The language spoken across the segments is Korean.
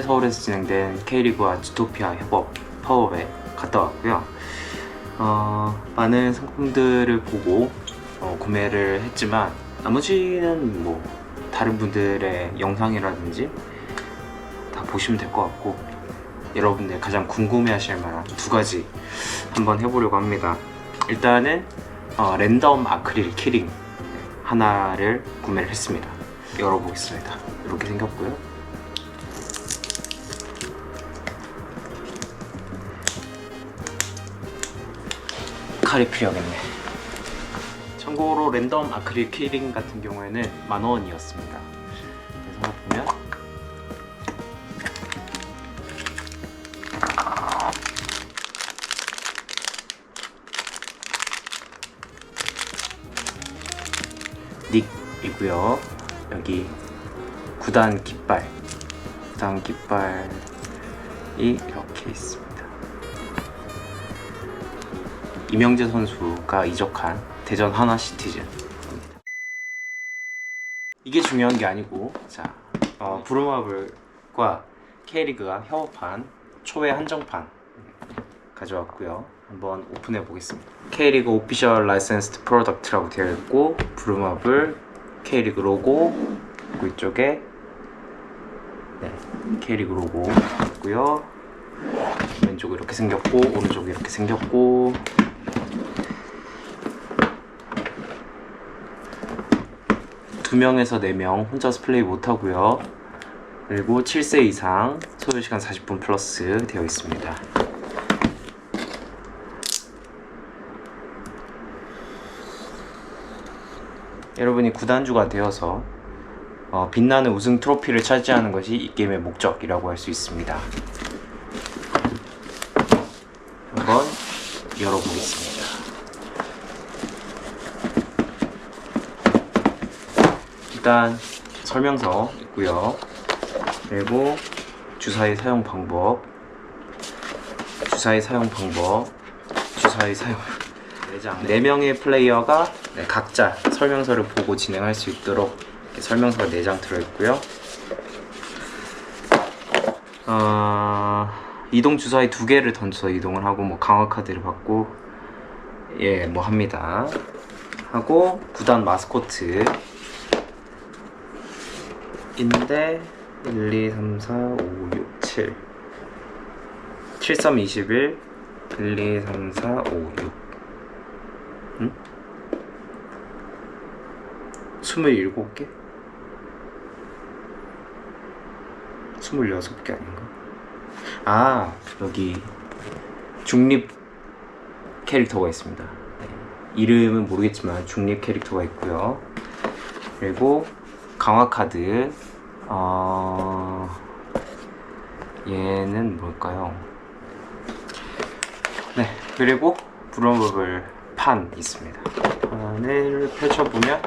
현대서울에서 진행된 K리그와 주토피아 협업 파워에 갔다 왔고요. 어, 많은 상품들을 보고 어, 구매를 했지만 나머지는 뭐 다른 분들의 영상이라든지 다 보시면 될 것 같고 여러분들 가장 궁금해하실 만한 두 가지 한번 해보려고 합니다. 일단은 어, 랜덤 아크릴 키링 하나를 구매를 했습니다. 열어보겠습니다. 이렇게 생겼고요. 칼이 필요하겠네. 참고로 랜덤 아크릴 키링 같은 경우에는 만 원이었습니다. 그래서 보면 닉이고요. 여기 구단 깃발, 구단 깃발이 이렇게 있습니다. 이명재 선수가 이적한 대전 하나 시티즌입니다. 이게 중요한 게 아니고, 자, 어, 브루마블과 K리그가 협업한 초회 한정판 가져왔고요. 한번 오픈해 보겠습니다. K리그 오피셜 라이센스드 프로덕트라고 되어 있고 브루마블 K리그 로고 그리고 이쪽에 네, K리그 로고 있고요. 왼쪽 이렇게 생겼고 오른쪽 이렇게 생겼고 두 명에서 네명 혼자서 플레이 못 하고요. 그리고 7세 이상 소요 시간 40분 플러스 되어 있습니다. 여러분이 구단주가 되어서 어, 빛나는 우승 트로피를 차지하는 것이 이 게임의 목적이라고 할 수 있습니다. 한번 열어보겠습니다. 일단 설명서 있고요. 그리고 주사위 사용 방법, 주사위 사용 방법, 주사위 사용 내장 4명의 플레이어가 네, 각자 설명서를 보고 진행할 수 있도록 설명서가 4장 들어있고요. 어, 이동 주사위 두 개를 던져서 이동을 하고 뭐 강화 카드를 받고 예 뭐 합니다. 하고 구단 마스코트 인데 1, 2, 3, 4, 5, 6, 7 7, 3, 21 1, 2, 3, 4, 5, 6 응? 27개? 26개 아닌가? 아 여기 중립 캐릭터가 있습니다 네. 이름은 모르겠지만 중립 캐릭터가 있고요 그리고 강화 카드 어... 얘는 뭘까요? 네 그리고 브럼버블 판 있습니다. 판을 펼쳐보면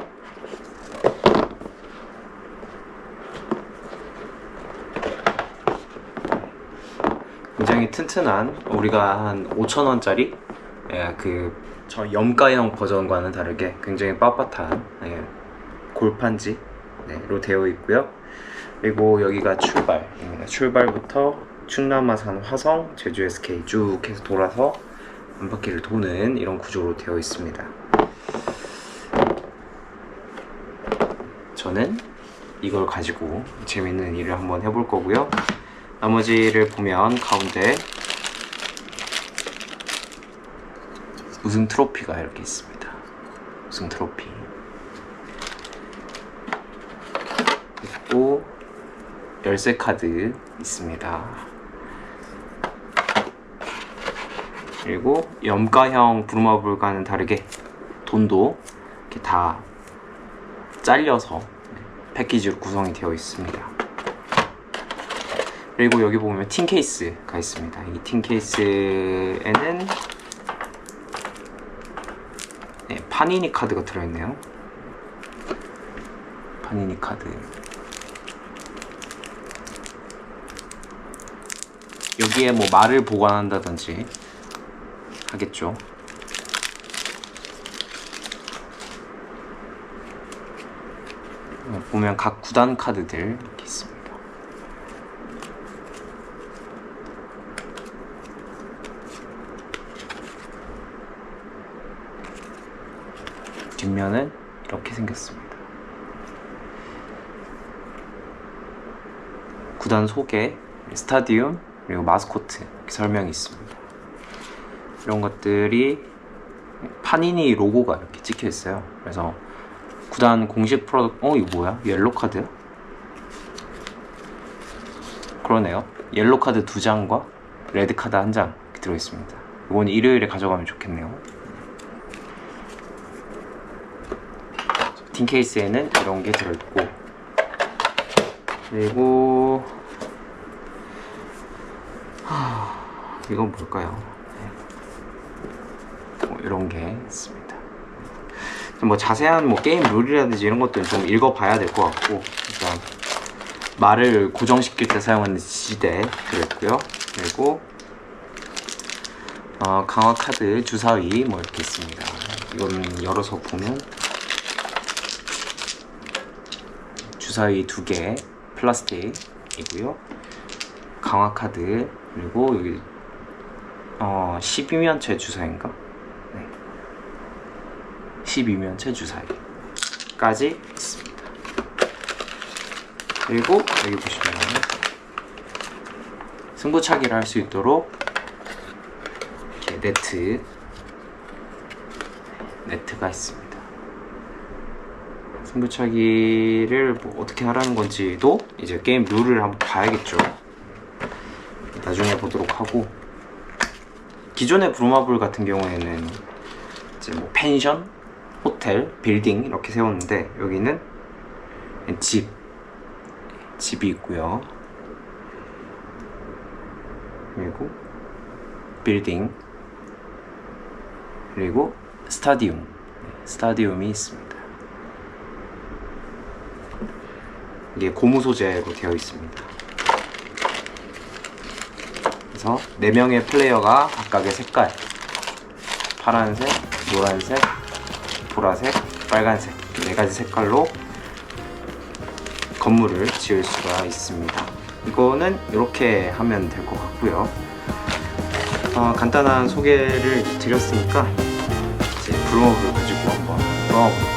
굉장히 튼튼한 우리가 한 5천원짜리? 예, 그저 염가형 버전과는 다르게 굉장히 빳빳한 예, 골판지 로 되어 있고요. 그리고 여기가 출발입니다. 출발부터 충남아산 화성 제주 SK 쭉 해서 돌아서 한 바퀴를 도는 이런 구조로 되어 있습니다. 저는 이걸 가지고 재밌는 일을 한번 해볼 거고요. 나머지를 보면 가운데 우승 트로피가 이렇게 있습니다. 우승 트로피. 있고 열쇠 카드 있습니다. 그리고 염가형 브루마블과는 다르게 돈도 이렇게 다 잘려서 패키지로 구성이 되어 있습니다. 그리고 여기 보면 틴 케이스가 있습니다. 이 틴 케이스에는 네, 파니니 카드가 들어있네요. 파니니 카드. 여기에 뭐 말을 보관한다든지 하겠죠. 어, 보면 각 구단 카드들 이렇게 있습니다. 뒷면은 이렇게 생겼습니다. 구단 소개, 스타디움, 그리고 마스코트 설명이 있습니다. 이런 것들이 파니니 로고가 이렇게 찍혀 있어요. 그래서 구단 공식 프로덕트, 어 이거 뭐야? 옐로 카드야? 그러네요. 옐로 카드 두 장과 레드 카드 한 장 들어 있습니다. 이건 일요일에 가져가면 좋겠네요. tin 케이스에는 이런 게 들어있고 그리고 하... 이건 뭘까요? 네. 뭐 이런 게 있습니다. 뭐 자세한 뭐 게임 룰이라든지 이런 것들은 좀 읽어봐야 될 것 같고 일단 말을 고정시킬 때 사용하는 지대 들어있고요. 그리고 어, 강화 카드 주사위 뭐 이렇게 있습니다. 이거는 열어서 보면 주사위 두 개 플라스틱이고요. 강화 카드 그리고 여기 어 12면체 주사위인가? 네. 12면체 주사위까지 있습니다. 그리고 여기 보시면 승부차기를 할 수 있도록 이렇게 네트 네트가 있습니다. 승부차기를 뭐 어떻게 하라는 건지도 이제 게임 룰을 한번 봐야겠죠. 나중에 보도록 하고 기존의 브루마블 같은 경우에는 이제 뭐 펜션, 호텔, 빌딩 이렇게 세웠는데 여기는 집 집이 있고요. 그리고 빌딩 그리고 스타디움 네, 스타디움이 있습니다. 이게 고무 소재로 되어 있습니다. 그래서 4명의 플레이어가 각각의 색깔 파란색, 노란색, 보라색, 빨간색 네 가지 색깔로 건물을 지을 수가 있습니다. 이거는 이렇게 하면 될 것 같고요. 어, 간단한 소개를 드렸으니까 이제 브루머블 가지고 한번 넣어볼게요.